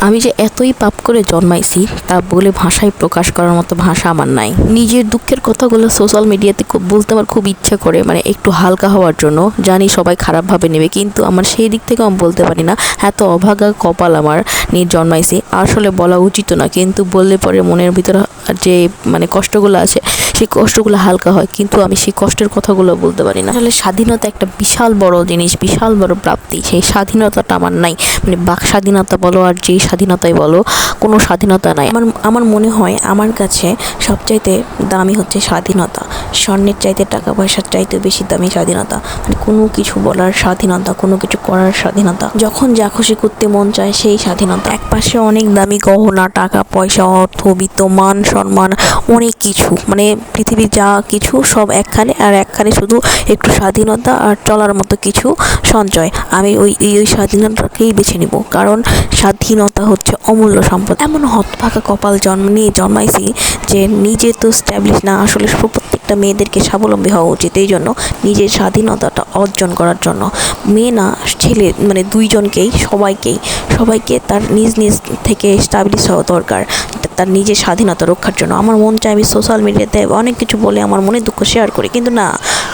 আমি যে এতই পাপ করে জন্মাইছি, তা বলে ভাষায় প্রকাশ করার মতো ভাষা আমার নাই। নিজের দুঃখের কথাগুলো সোশ্যাল মিডিয়াতে খুব বলতে আমার খুব ইচ্ছে করে মানে একটু হালকা হওয়ার জন্য। জানি সবাই খারাপভাবে নেবে, কিন্তু আমার সেই দিক থেকে আমি বলতে পারি না। এত অভাগা কপাল আমার নিয়ে জন্মাইছি। আসলে বলা উচিত না, কিন্তু বললে পরে মনের ভিতরে যে মানে কষ্টগুলো আছে, সেই কষ্টগুলো হালকা হয়, কিন্তু আমি সেই কষ্টের কথাগুলো বলতে পারি না। আসলে স্বাধীনতা একটা বিশাল বড় জিনিস, বিশাল বড় প্রাপ্তি। সেই স্বাধীনতাটা আমার নাই। মানে বাক স্বাধীনতা বলো আর যেই স্বাধীনতাই বলো, কোনো স্বাধীনতা নাই। আমার আমার মনে হয় আমার কাছে সবচাইতে দামি হচ্ছে স্বাধীনতা। স্বর্ণের চাইতে টাকা পয়সার চাইতে বেশি দামি স্বাধীনতা। মানে কোনো কিছু বলার স্বাধীনতা, কোনো কিছু করার স্বাধীনতা। যখন যা খুশি করতে মন চায় সেই স্বাধীনতা। এক পাশে অনেক দামি গহনা, টাকা, পয়সা, অর্থ, বিত্ত, মান, সম্মান, অনেক কিছু। মানে পৃথিবীর যা কিছু সব একখানে আর একখানে শুধু একটু স্বাধীনতা আর চলার মতো কিছু সঞ্চয়। আমি ওই ওই স্বাধীনতাকেই বেছে নিব। কারণ স্বাধীনতা হচ্ছে অমূল্য সম্পদ। এমন হতভাগা কপাল জন্ম নিয়ে জন্মাইছি যে নিজে তো স্ট্যাবলিশ না, আসলে প্রত্যেকটা মেয়েদেরকে স্বাবলম্বী হওয়া উচিত। এই জন্য নিজের স্বাধীনতাটা অর্জন করার জন্য। মেয়ে না, ছেলে মানে দুইজনকেই, সবাইকেই, সবাইকে তার নিজ নিজ থেকে স্টাবলিশ হওয়া দরকার। তার নিজের স্বাধীনতা রক্ষার জন্য। আমার মন চায় আমি সোশ্যাল মিডিয়াতে অনেক কিছু বলে, আমার মনে দুঃখ শেয়ার করি। কিন্তু না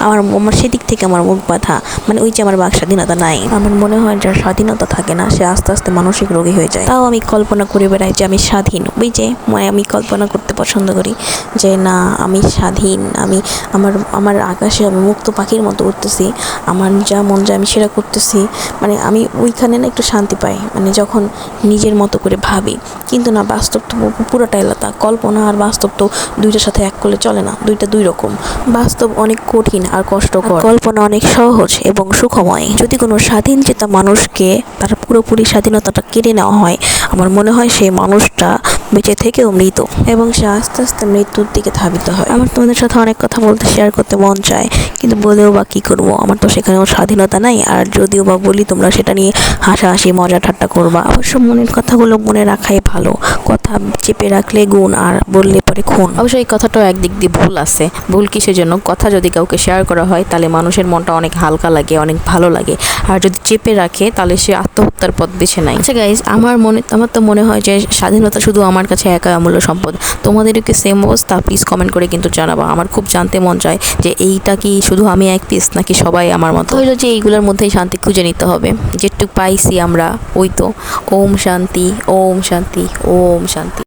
আমার আমার সেদিক থেকে আমার মুখ ব্যথা। মানে ওই যে আমার বাক স্বাধীনতা নাই। আমার মনে হয় যার স্বাধীনতা থাকে না, সে আস্তে আস্তে মানসিক রোগী হয়ে যায়। তাও আমি কল্পনা করে বেড়াই যে আমি স্বাধীন। ওই যে আমি কল্পনা করতে পছন্দ করি যে না, আমি স্বাধীন। আমি আমার আমার আকাশে আমি মুক্ত পাখির মতো উঠতেছি। আমার যা মন যায় আমি সেটা করতেছি। মানে আমি ওইখানে না একটু শান্তি পাই। মানে যখন নিজের মতো করে ভাবি। কিন্তু না, বাস্তব তো পু- পুরোটাই আলাদা। কল্পনা আর বাস্তব তো দুইটার সাথে এক করলে চলে না। দুইটা দুই রকম। বাস্তব অনেক কঠিন। আর কষ্টকর। কল্পনা অনেক সহজ এবং সুখময়। যদি কোনো স্বাধীন চেতা মানুষকে তার পুরোপুরি স্বাধীনতাটা কেড়ে নেওয়া হয়, আমার মনে হয় সেই মানুষটা বেঁচে থেকেও মৃত এবং সে আস্তে আস্তে মৃত্যুর দিকে ধাবিত হয়। আমার তোমাদের সাথে অনেক কথা বলতে শেয়ার করতে মন চায়, কিন্তু বলেও বা কী করব? আমার তো সেখানেও স্বাধীনতা নাই, আর যদিও বা বলি তোমরা সেটা নিয়ে হাসাহাসি, মজা ঠাট্টা করবা। অবশ্য মনের কথাগুলো মনে রাখাই ভালো। কথা চেপে রাখলে গুণ, আর বললে পরে খুন। অবশ্য এই কথাটাও একদিক দিয়ে ভুল আছে। ভুল কিসের জন্য? কথা যদি কাউকে শেয়ার করা হয়, তাহলে মানুষের মনটা অনেক হালকা লাগে, অনেক ভালো লাগে। আর যদি চেপে রাখে, তাহলে সে আত্মহত্যার পথ বেছে নেয়। আচ্ছা গাইজ আমার মনে, আমার তো মনে হয় যে স্বাধীনতা শুধু আমার কাছে একা অমূল্য সম্পদ। তোমাদেরও কি সেম অবস্থা? প্লিজ কমেন্ট করে কিন্তু জানাবা। আমার খুব জানতে মন চায় যে এইটা কি শুধু আমি এক পিস নাকি সবাই আমার মতো? হইল যে এইগুলোর মধ্যেই শান্তি খুঁজে নিতে হবে। যেটুকু পাইছি আমরা, ওই তো। ওম শান্তি ওম শান্তি ওম শান্তি।